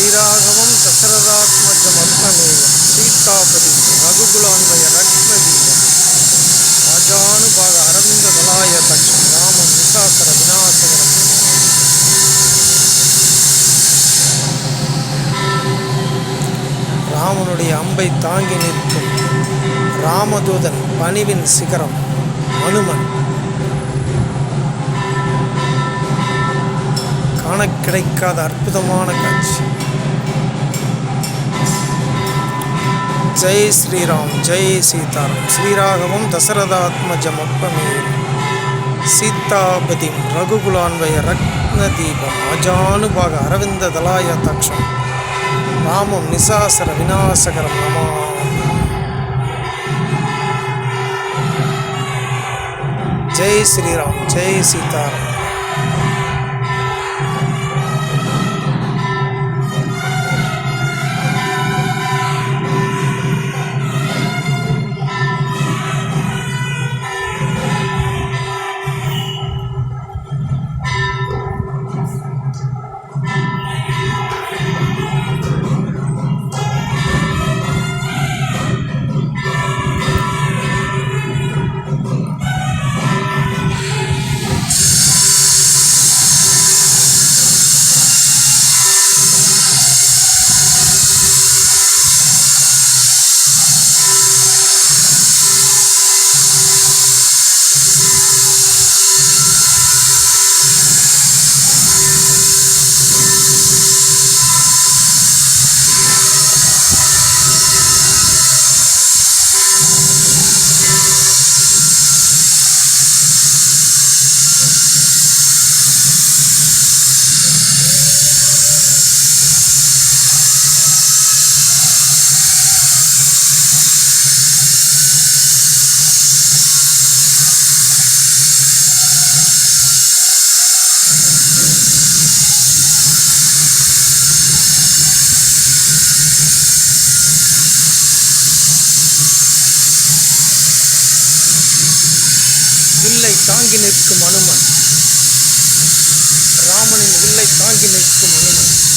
ஸ்ரீராகவம் தசரதாத்மஜ மர்த்தனேய சீதாபதி ரகுகுலான்வய ரக்மதீய ராஜானுபாக அரவிந்த வலாய தட்சம் ராமம் விசாசர விநாசகரம் ராமனுடைய அம்பை தாங்கி நிற்கும் ராமதூதன் பணிவின் சிகரம் அனுமன். காண கிடைக்காத அற்புதமான காட்சி. జై శ్రీరామ్ జై సీతారాం. శ్రీరాఘవం దశరథాత్మజమప్పమే సీతాపతి రఘుకులాన్వయ రత్నదీపం అజానుభాగ అరవింద దళాయ తక్షం. రామం నిశాసర వినాశకర జై శ్రీరామ్ జై సీతారాం. தாங்கி நிற்கும் அனுமன். ராமனின் வில்லை தாங்கி நிற்கும் அனுமன்.